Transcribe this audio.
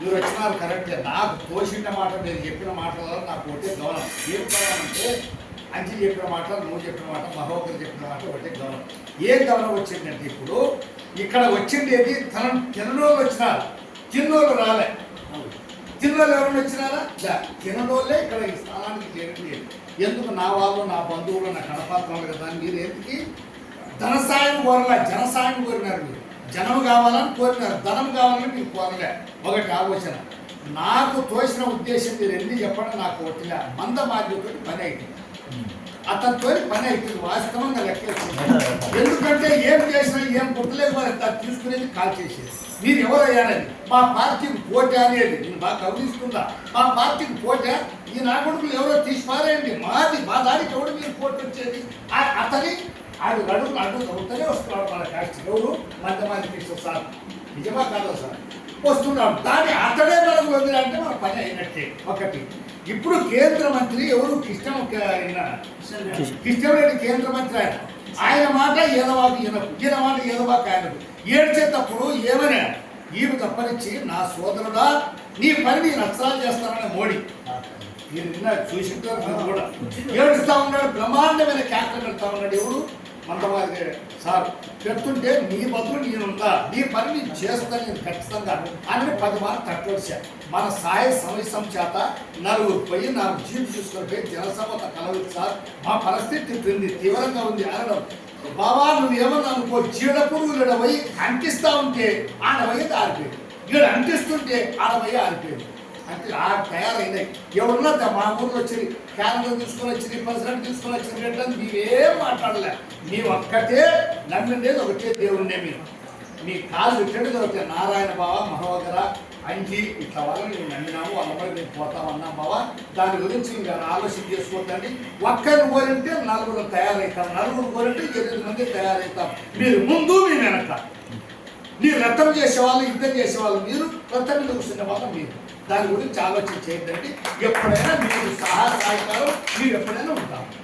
మీరు వచ్చినారు కరెక్టే నాకు తోసిన మాట మీరు చెప్పిన మాటలలో నాకు ఒకటే గౌరవం. ఏం గౌరవం అంటే అంచి చెప్పిన మాట నువ్వు చెప్పిన మాట మహోకరు చెప్పిన మాట ఒకటే గౌరవం. ఏం గౌరవం వచ్చిందంటే ఇప్పుడు ఇక్కడ వచ్చిండేది తన తినరోళ్ళు వచ్చినారు. తిన్నోళ్ళు రాలే. తిన్నోళ్ళు ఎవరైనా వచ్చినారా? లే. ఇక్కడ ఈ స్థానానికి లేదు ఎందుకు? నా వాళ్ళు నా బంధువులు నా కడపాత్రలు కదా మీరు ఎందుకు ధన సాయం కోరలే జన సాయం కోరినారు మీరు. జనం కావాలని కోరినారు. ధనం కావాలని మీరు కోరలే. ఒకటి ఆలోచన. నాకు తోసిన ఉద్దేశం మీరు ఎన్ని చెప్పండి నాకు ఒకటిగా మంద బాధ్యతతో పని అవుతుంది అతనితో పని అవుతుంది వాస్తవంగా లెక్కేస్తుంది ఎందుకంటే ఏం చేసినా ఏం పుట్టలేదు అది తీసుకునేది కాల్ చేసేది. మీరు ఎవరయ్యారని. మా పార్టీకి పోటీ అనేది. నేను బాగా గమనిస్తుందా మా పార్టీకి పోటీ. ఈ నా కొడుకులు ఎవరో తీసి పారేయండి. మాది మా దానికి ఎవడు మీరు పోటీ వచ్చేది? ఆ- అతని ఆడు అడుగు అడుగు అవుతూనే వస్తున్నాడు మన కాస్ట్ ఎవరు? కృష్ణ సార్ నిజమా కాదా సార్? వస్తున్నాడు. దాన్ని అతడే మనకు వదిలంటే మన పని అయినట్టే. ఒకటి. ఇప్పుడు కేంద్ర మంత్రి ఎవరు? కృష్ణ ఆయన. కృష్ణరెడ్డి కేంద్ర మంత్రి ఆయన. ఆయన మాట ఏదవాకు ఈయనకు ఈయన మాట ఏదవాకు ఆయనకు. ఏడ్చేటప్పుడు ఏమని? ఈమె తప్పనిచ్చి నా సోదరుడా నీ పని నేను నష్టాలు చేస్తానని మోడీ. మీరు నిన్న చూసింటారు మీరు కూడా. ఏడుస్తా ఉన్నాడు బ్రహ్మాండమైన క్యారెక్టర్ పెడతా ఉన్నాడు ఎవరు? మందవారి సార్ చెప్తుంటే నీ బదులు నేనుందా నీ పని నేను చేస్తాను నేను ఖచ్చితంగా అని పది మార్లు తట్టొచ్చాను మన సాయ సమస్యం చేత నలుగురు పోయి నాకు జీపు చూసుకొని పోయి జనసభ కలవచ్చు సార్. మా పరిస్థితి తింది తీవ్రంగా ఉంది అనడం బాబా నువ్వు ఏమన్నా అనుకో చీడ పురుగులు పోయి అంటిస్తా ఉంటే ఆడ పోయి ఆరిపోయింది వీడు అంటిస్తుంటే ఆడ పోయి అంటే ఆ తయారైనాయి ఎవరున్నా మా ఊర్లో వచ్చి క్యాలెండర్ తీసుకొని వచ్చి పరిసరాలు తీసుకొని వచ్చిన రెడ్డి మీరేం మాట్లాడలే. మీ ఒక్కటే నమ్మిండేది ఒకటే దేవుడినే మీరు. మీ కాలు పెట్టేది ఒకటే నారాయణ బావ మహోదర అంజి ఇట్లా వల్ల నేను నమ్మినాము వాళ్ళ పై మేము పోతామన్నాం బావా. దాని గురించి ఇంకా ఆలోచన చేసుకోవద్దండి. ఒక్కరిని కోరింటే నలుగురు తయారవుతాం నలుగురు కోరింటే ఎనిమిది మంది తయారవుతాం మీరు ముందు మీ వెనక. మీరు రక్తం చేసేవాళ్ళు యుద్ధం చేసేవాళ్ళు మీరు రక్తం మీద కూర్చునే వాళ్ళు మీరు. దాని గురించి ఆలోచన చేయద్దండి ఎప్పుడైనా మీరు సహాయ సహకారం మీరు ఎప్పుడైనా ఉంటారు.